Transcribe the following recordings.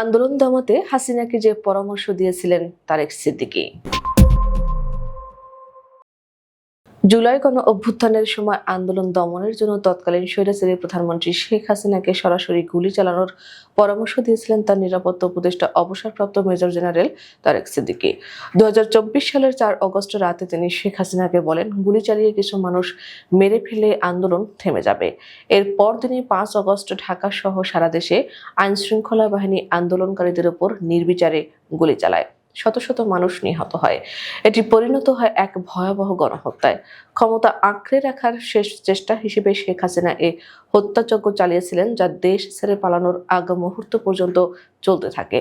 আন্দোলন দমাতে হাসিনাকে যে পরামর্শ দিয়েছিলেন তারেক সিদ্দিকী। জুলাই গণ অভ্যুত্থানের সময় আন্দোলন দমনের জন্য তৎকালীন স্বৈরাচারী প্রধানমন্ত্রী শেখ হাসিনাকে সরাসরি গুলি চালানোর পরামর্শ দিয়েছিলেন তার নিরাপত্তা উপদেষ্টা অবসরপ্রাপ্ত মেজর জেনারেল তারেক সিদ্দিকী। দু সালের চার অগস্ট রাতে তিনি শেখ হাসিনাকে বলেন, গুলি চালিয়ে কিছু মানুষ মেরে ফেলে আন্দোলন থেমে যাবে। এর পরদিনই পাঁচ অগস্ট ঢাকা সহ সারা দেশে আইন শৃঙ্খলা বাহিনী আন্দোলনকারীদের উপর নির্বিচারে গুলি চালায়। শত শত মানুষ নিহত হয়। এটি পরিণত হয় এক ভয়াবহ গণহত্যায়। ক্ষমতা আঁকড়ে রাখার শেষ চেষ্টা হিসেবে শেখ হাসিনা এ হত্যাযজ্ঞ চালিয়েছিলেন, যা দেশ ছেড়ে পালানোর আগ মুহূর্ত পর্যন্ত চলতে থাকে।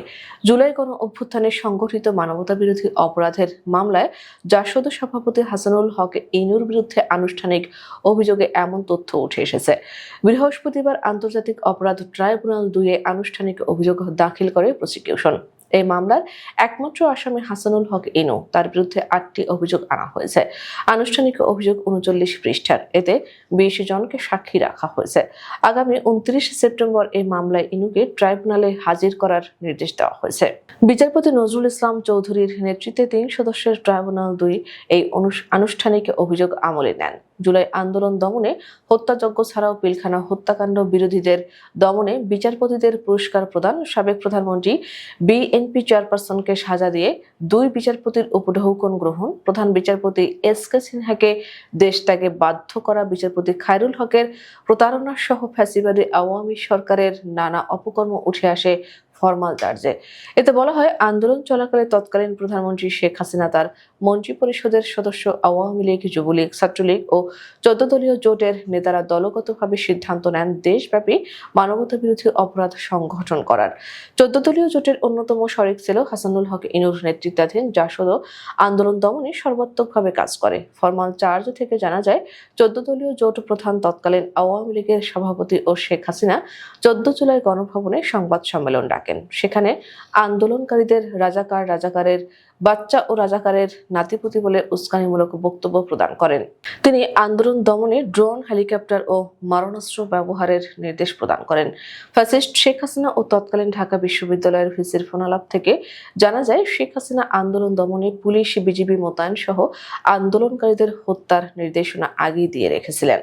জুলাই গণ অভ্যুত্থানে সংগঠিত মানবতা বিরোধী অপরাধের মামলায় জাসদ সভাপতি হাসানুল হক ইনুর বিরুদ্ধে আনুষ্ঠানিক অভিযোগে এমন তথ্য উঠে এসেছে। বৃহস্পতিবার আন্তর্জাতিক অপরাধ ট্রাইব্যুনাল দুয়ে আনুষ্ঠানিক অভিযোগ দাখিল করে প্রসিকিউশন। এই মামলার একমাত্র আসামি হাসানুল হক ইনু। তার বিরুদ্ধে আটটি অভিযোগ আনা হয়েছে। আনুষ্ঠানিক অভিযোগ উনচল্লিশ পৃষ্ঠার। এতে বিশ জনকে সাক্ষী রাখা হয়েছে। আগামী উনত্রিশ সেপ্টেম্বর এই মামলায় ইনুকে ট্রাইব্যুনালে হাজির করার নির্দেশ দেওয়া হয়েছে। বিচারপতি নজরুল ইসলাম চৌধুরীর নেতৃত্বে তিন সদস্যের ট্রাইব্যুনাল দুই এই আনুষ্ঠানিক অভিযোগ আমলে নেন। জুলাই আন্দোলন দমনে হত্যাযজ্ঞ ছাড়াও পিলখানা হত্যাকাণ্ড বিরোধীদের দমনে বিচারপতিদের পুরস্কার প্রদান সাবেক প্রধানমন্ত্রী বিএনপি চেয়ারপারসনকে সাজা দিয়ে দুই বিচারপতির উপঢৌকন গ্রহণ। প্রধান বিচারপতি এস কে সিনহাকে দেশ ত্যাগে বাধ্য করা বিচারপতি খায়রুল হকের প্রতারণা সহ ফ্যাসিবাদী আওয়ামী সরকারের নানা অপকর্ম উঠে আসে ফরমাল চার্জে এতে বলা হয়, আন্দোলন চলাকালে তৎকালীন প্রধানমন্ত্রী শেখ হাসিনা তার মন্ত্রী পরিষদের সদস্য, আওয়ামী লীগ, যুবলীগ, ছাত্রলীগ ও চোদ্দ দলীয় জোটের নেতারা দলগতভাবে সিদ্ধান্ত নেন দেশব্যাপী মানবতা বিরোধী অপরাধ সংগঠন করার। চোদ্দ দলীয় জোটের অন্যতম শরিক ছিল হাসানুল হক ইনুর নেতৃত্বাধীন যা জাসদ আন্দোলন দমনে সর্বাত্মকভাবে কাজ করে। ফরমাল চার্জ থেকে জানা যায় চোদ্দ দলীয় জোট প্রধান তৎকালীন আওয়ামী লীগের সভাপতি ও শেখ হাসিনা চোদ্দ জুলাই গণভবনে সংবাদ সম্মেলন ডাকেন সেখানে আন্দোলনকারীদের রাজাকার, রাজাকারের বাচ্চা ও রাজাকারের নাতিপুতি বলে উস্কানিমূলক বক্তব্য প্রদান করেন। তিনি আন্দোলন দমনে ড্রোন, হেলিকপ্টার ও মারণাস্ত্র ব্যবহারের নির্দেশ প্রদান করেন। ফ্যাসিস্ট শেখ হাসিনা ও তৎকালীন ঢাকা বিশ্ববিদ্যালয়ের ভিসির ফোনালাপ থেকে জানা যায়, শেখ হাসিনা আন্দোলন দমনে পুলিশ, বিজিবি মোতায়েন সহ আন্দোলনকারীদের হত্যার নির্দেশনা আগেই দিয়ে রেখেছিলেন।